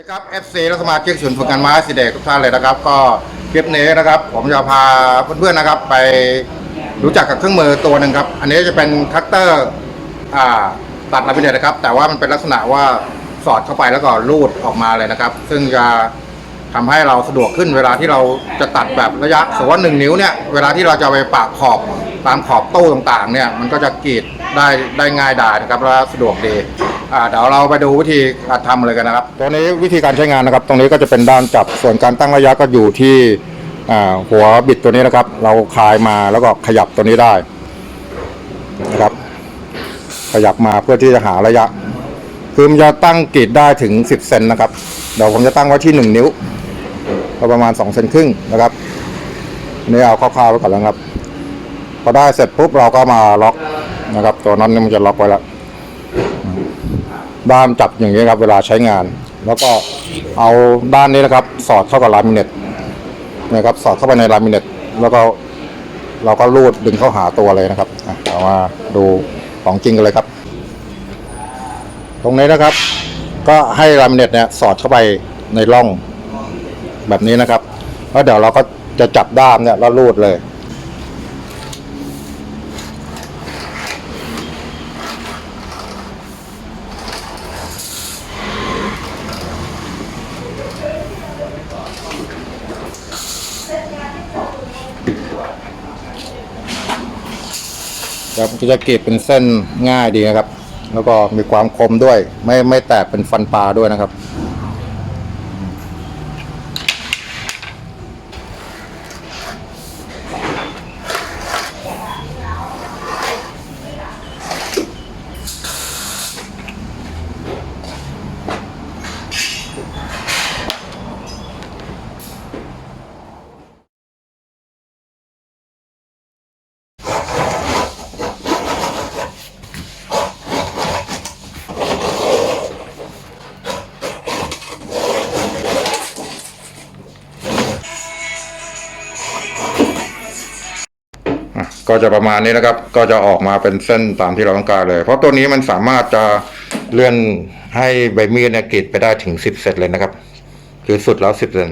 สวัสดีครับ FC และสมาชิกศูนย์ฝึกงานไม้สิเดชทุกท่านเลยนะครับ ก็คลิปนี้นะครับ ผมจะพาเพื่อนๆนะครับ ไปรู้จักกับเครื่องมือตัวหนึ่งครับ อันนี้จะเป็นคัตเตอร์อ่าตัดลามิเนตนะครับ แต่ว่ามันเป็นลักษณะว่าสอดเข้าไปแล้วก็รูดออกมาเลยนะครับ ซึ่งจะทำให้เราสะดวกขึ้นเวลาที่เราจะตัดแบบระยะสมมติว่าหนึ่งนิ้วเนี่ยเวลาที่เราจะไปปากขอบตามขอบตู้ต่างๆเนี่ยมันก็จะกรีดได้ได้ง่ายดายนะครับและสะดวกดี อ่าเดี๋ยวเราไปดูวิธีการทำเลยกันนะครับ ตัวนี้วิธีการใช้งานนะครับ ตรงนี้ก็จะเป็นด้านจับส่วนการตั้งระยะก็อยู่ที่อ่าหัวบิดตัวนี้นะครับ เราคลายมาแล้วก็ขยับตัวนี้ได้นะครับ ขยับมาเพื่อที่จะหาระยะ คือมันจะตั้งกรีดได้ถึง 10เซนนะครับเดี๋ยวผมจะตั้งไว้ที่ 1 นิ้วก็ประมาณ2เซนครึ่งนะครับนนี่เอาคร่าวๆไว้ก่อนแล้วครับ พอได้เสร็จปุ๊บเราก็มาล็อกนะครับ ตัวนั้นนี่มันจะล็อกไว้แล้ว ด้ามจับอย่างนี้ครับ เวลาใช้งาน แล้วก็เอาด้านนี้นะครับ สอดเข้ากับลามิเนตนะครับ สอดเข้าไปในลามิเนตแล้วก็เราก็รูดดึงเข้าหาตัวเลยนะครับอะเรามาดูของจริงกันเลยครับ ตรงนี้นะครับ ก็ให้ลามิเนตเนี่ยสอดเข้าไปในร่องแบบนี้นะครับ แล้วเดี๋ยวเราก็จะจับด้ามเนี่ยแล้วรูดเลย ครับก็จะเก็บเป็นเส้นง่ายดีนะครับ แล้วก็มีความคมด้วย ไม่ไม่แตกเป็นฟันปลาด้วยนะครับ ก็จะประมาณนี้นะครับ ก็จะออกมาเป็นเส้นตามที่เราต้องการเลย เพราะตัวนี้มันสามารถจะเลื่อนให้ใบมีดเนี่ยกรีดไปได้ถึง10เซนเลยนะครับ คือสุดแล้ว10เซน